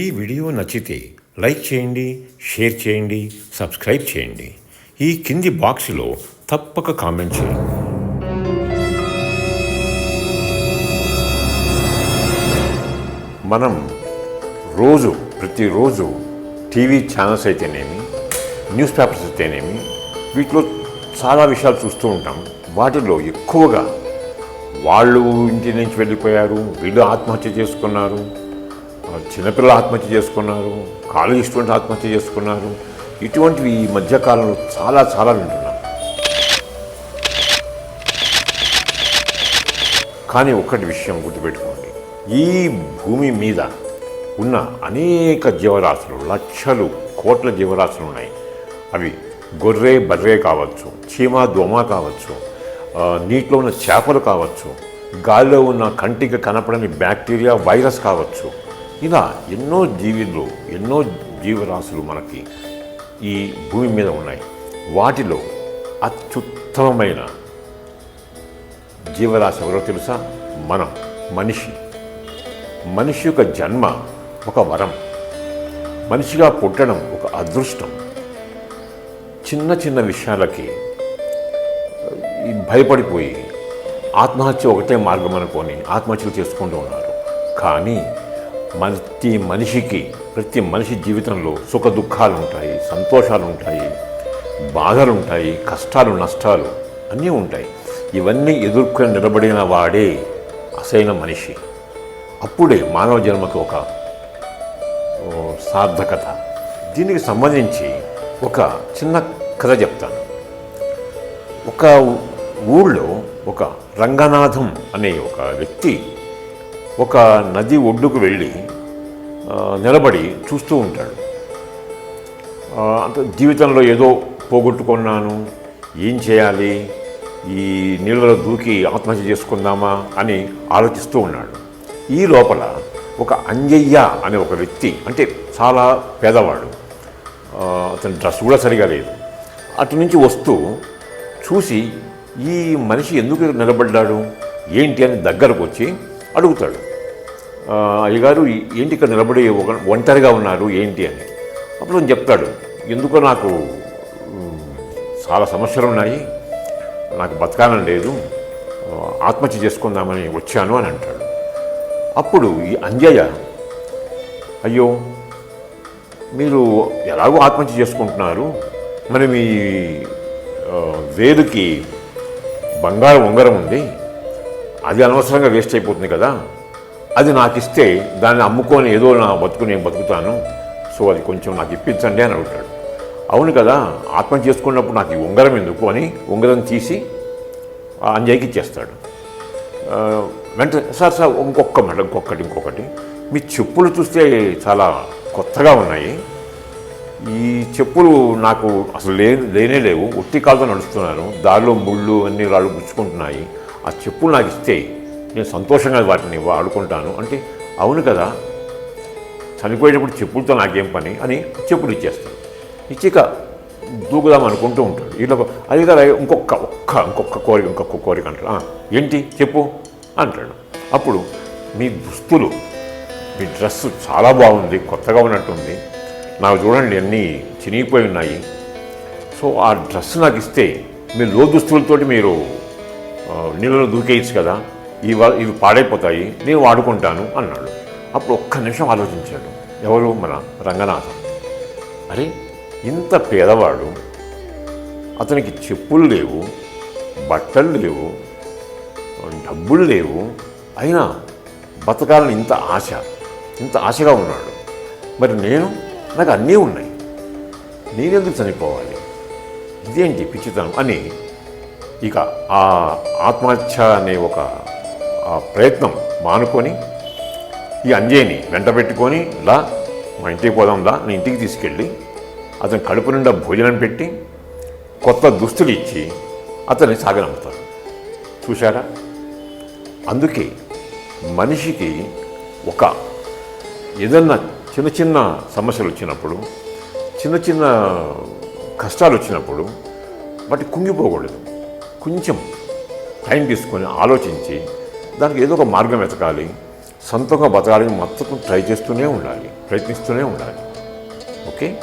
ఈ వీడియో నచ్చితే లైక్ చేయండి షేర్ చేయండి సబ్స్క్రైబ్ చేయండి. ఈ కింది బాక్స్లో తప్పక కామెంట్ చేయండి. మనం రోజు ప్రతిరోజు టీవీ ఛానల్స్ అయితేనేమి న్యూస్ పేపర్స్ అయితేనేమి వీటిలో చాలా విషయాలు చూస్తూ ఉంటాం. వాటిలో ఎక్కువగా వాళ్ళు ఇంటి నుంచి వెళ్ళిపోయారు వీళ్ళు ఆత్మహత్య చేసుకున్నారు చిన్నపిల్లలు ఆత్మహత్య చేసుకున్నారు కాలేజీ స్టూడెంట్స్ ఆత్మహత్య చేసుకున్నారు. ఇటువంటివి ఈ మధ్యకాలంలో చాలా చాలా వింటున్నాం. కానీ ఒక్కటి విషయం గుర్తుపెట్టుకోండి. ఈ భూమి మీద ఉన్న అనేక జీవరాశులు లక్షలు కోట్ల జీవరాశులు ఉన్నాయి. అవి గొర్రె బర్రె కావచ్చు చీమ దోమ కావచ్చు నీటిలో ఉన్న చేపలు కావచ్చు గాలిలో ఉన్న కంటికి కనపడని బ్యాక్టీరియా వైరస్ కావచ్చు. ఇలా ఎన్నో జీవులు ఎన్నో జీవరాశులు మనకి ఈ భూమి మీద ఉన్నాయి. వాటిలో అత్యుత్తమమైన జీవరాశి ఎవరో తెలుసా? మనం మనిషి. మనిషి యొక్క జన్మ ఒక వరం. మనిషిగా పుట్టడం ఒక అదృష్టం. చిన్న చిన్న విషయాలకి భయపడిపోయి ఆత్మహత్య ఒకటే మార్గం అనుకొని ఆత్మహత్యలు చేసుకుంటూ ఉన్నారు. కానీ ప్రతి మనిషికి ప్రతి మనిషి జీవితంలో సుఖ దుఃఖాలు ఉంటాయి సంతోషాలు ఉంటాయి బాధలు ఉంటాయి కష్టాలు నష్టాలు అన్నీ ఉంటాయి. ఇవన్నీ ఎదుర్కొని నిలబడిన వాడే అసైన మనిషి. అప్పుడే మానవ జన్మకు ఒక సార్థకత. దీనికి సంబంధించి ఒక చిన్న కథ చెప్తాను. ఒక ఊళ్ళో ఒక రంగనాథం అనే ఒక వ్యక్తి ఒక నది ఒడ్డుకు వెళ్ళి నిలబడి చూస్తూ ఉంటాడు. అంటే అంత జీవితంలో ఏదో పోగొట్టుకున్నాను ఏం చేయాలి ఈ నీళ్ళలో దూకి ఆత్మహత్య చేసుకుందామా అని ఆలోచిస్తూ ఉన్నాడు. ఈ లోపల ఒక అంజయ్య అనే ఒక వ్యక్తి అంటే చాలా పేదవాడు అతని డ్రెస్ కూడా సరిగా లేదు. అటు నుంచి వస్తూ చూసి ఈ మనిషి ఎందుకు నిలబడ్డాడు? ఏంటి అని దగ్గరకు వచ్చి అడుగుతాడు. అయ్యగారు ఏంటి ఇక్కడ నిలబడి ఒంటరిగా ఉన్నారు? ఏంటి అని. అప్పుడు చెప్తాడు ఎందుకో నాకు చాలా సమస్యలు ఉన్నాయి. నాకు బతకాలని లేదు. ఆత్మహత్య చేసుకుందామని వచ్చాను అని అంటాడు. అప్పుడు ఈ అంజయ్య అయ్యో మీరు ఎలాగో ఆత్మహత్య చేసుకుంటున్నారు? మరి మీ వేరుకి బంగారు ఉంగరం ఉంది. అది అనవసరంగా వేస్ట్ అయిపోతుంది కదా. అది నాకు ఇస్తే దాన్ని అమ్ముకొని ఏదో నా బతుకు నేను బతుకుతాను. సో అది కొంచెం నాకు ఇప్పించండి అని అడుగుతాడు. అవును కదా ఆత్మహత్య చేసుకున్నప్పుడు నాకు ఈ ఉంగరం ఎందుకు అని ఉంగరం తీసి ఆ అంజయ్యకి ఇచ్చేస్తాడు. వెంటనే సార్ సార్ ఇంకొక మాట ఇంకొకటి ఇంకొకటి. మీ చెప్పులు చూస్తే చాలా కొత్తగా ఉన్నాయి. ఈ చెప్పులు నాకు అసలు లే లేనే లేవు. ఒట్టి కాలుతో నడుస్తున్నాను. దారిలో ముళ్ళు అన్ని రాళ్ళు గుచ్చుకుంటున్నాయి. ఆ చెప్పులు నాకు ఇస్తే నేను సంతోషంగా వాటిని వాడుకుంటాను. అంటే అవును కదా చనిపోయేటప్పుడు చెప్పులతో నాకేం పని అని చెప్పులు ఇచ్చేస్తాను ఇచ్చిక దూకుదాం అనుకుంటూ ఉంటాడు. ఇలా అది కదా ఇంకొక ఒక్క ఇంకొక కోరిక ఇంకొక కోరిక అంటాడు. ఏంటి చెప్పు అంటాడు. అప్పుడు మీ దుస్తులు మీ డ్రెస్సు చాలా బాగుంది కొత్తగా ఉన్నట్టుంది. నాకు చూడండి అన్నీ చినిగిపోయి ఉన్నాయి సో ఆ డ్రెస్ నాకు ఇస్తే మీరు లో దుస్తులతోటి మీరు నీళ్ళను నీళ్ళలో దూకేయచ్చు కదా ఇవి ఇవి పాడైపోతాయి నేను వాడుకుంటాను అన్నాడు అప్పుడు ఒక్క నిమిషం ఆలోచించాడు ఎవరు మన రంగనాథం అరే ఇంత పేదవాడు అతనికి చెప్పులు లేవు బట్టలు లేవు డబ్బులు లేవు అయినా బతకాలని ఇంత ఆశ ఇంత ఆశగా ఉన్నాడు మరి నేను నాకు అన్నీ ఉన్నాయి నేనెందుకు చనిపోవాలి? ఇదేంటి పిచ్చితనం? అని ఇక ఆ ఆత్మహత్య అనే ఒక ప్రయత్నం మానుకొని ఈ అంజయ్యని వెంట పెట్టుకొని లా మా ఇంటికి పోదాంలా నేను ఇంటికి తీసుకెళ్ళి అతని కడుపు నిండా భోజనం పెట్టి కొత్త దుస్తులు ఇచ్చి అతన్ని సాగనంపుతారు చూశారా? అందుకే మనిషికి ఒక ఏదన్నా చిన్న చిన్న సమస్యలు వచ్చినప్పుడు చిన్న చిన్న కష్టాలు వచ్చినప్పుడు వాటి కుంగిపోకూడదు. కొంచెం టైం తీసుకొని ఆలోచించి దానికి ఏదో ఒక మార్గం వెతకాలి. సొంతంగా బతకాలని మొత్తం ట్రై చేస్తూనే ఉండాలి ప్రయత్నిస్తూనే ఉండాలి. ఓకే?